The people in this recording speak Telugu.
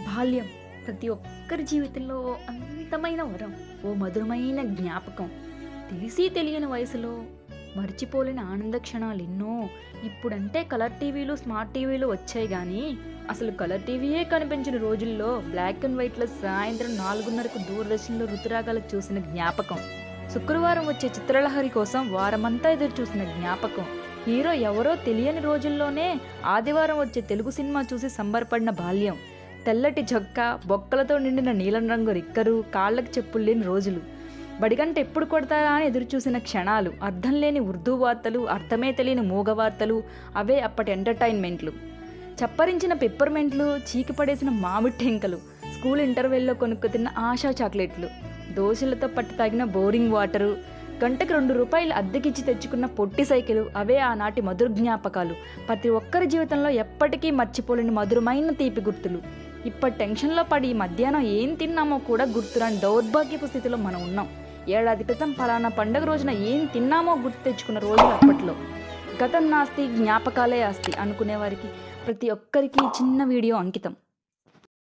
బాల్యం ప్రతి ఒక్కరి జీవితంలో అంతమైన వరం ఓ మధురమైన జ్ఞాపకం. తెలిసి తెలియని వయసులో మర్చిపోలేని ఆనంద క్షణాలు ఎన్నో ఇప్పుడంటే కలర్ టీవీలు స్మార్ట్ టీవీలు వచ్చాయి కానీ అసలు కలర్ టీవీయే కనిపించిన రోజుల్లో బ్లాక్ అండ్ వైట్లో సాయంత్రం నాలుగున్నరకు దూరదర్శన్లో రుతురాగాలు చూసిన జ్ఞాపకం. శుక్రవారం వచ్చే చిత్రలహరి కోసం వారమంతా ఎదురు చూసిన జ్ఞాపకం. హీరో ఎవరో తెలియని రోజుల్లోనే ఆదివారం వచ్చే తెలుగు సినిమా చూసి సంబరపడిన బాల్యం. తెల్లటి చొక్కా బొక్కలతో నిండిన నీలం రంగు రిక్కరు కాళ్ళకు చెప్పులు లేని రోజులు. బడిగంట ఎప్పుడు కొడతారా అని ఎదురుచూసిన క్షణాలు అర్థం లేని ఉర్దూ వార్తలు అర్థమే తెలియని మూగ వార్తలు అవే అప్పటి ఎంటర్టైన్మెంట్లు. చప్పరించిన పెప్పర్మెంట్లు చీకిపడేసిన మామిడి టెంకలు స్కూల్ ఇంటర్వెల్లో కొనుక్కు తిన్న ఆశా చాక్లెట్లు దోశలతో పట్టి తాగిన బోరింగ్ వాటరు గంటకు రెండు రూపాయలు అద్దెకిచ్చి తెచ్చుకున్న పొట్టి సైకిల్ అవే ఆనాటి మధుర జ్ఞాపకాలు. ప్రతి ఒక్కరి జీవితంలో ఎప్పటికీ మర్చిపోలేని మధురమైన తీపి గుర్తులు. ఇప్పటి టెన్షన్లో పడి ఈ మధ్యాహ్నం ఏం తిన్నామో కూడా గుర్తురాని దౌర్భాగ్యపు స్థితిలో మనం ఉన్నాం. ఏడాది క్రితం ఫలానా పండగ రోజున ఏం తిన్నామో గుర్తు తెచ్చుకున్న రోజులు అప్పట్లో. గతం నాస్తి జ్ఞాపకాలే ఆస్తి అనుకునేవారికి ప్రతి ఒక్కరికి చిన్న వీడియో అంకితం.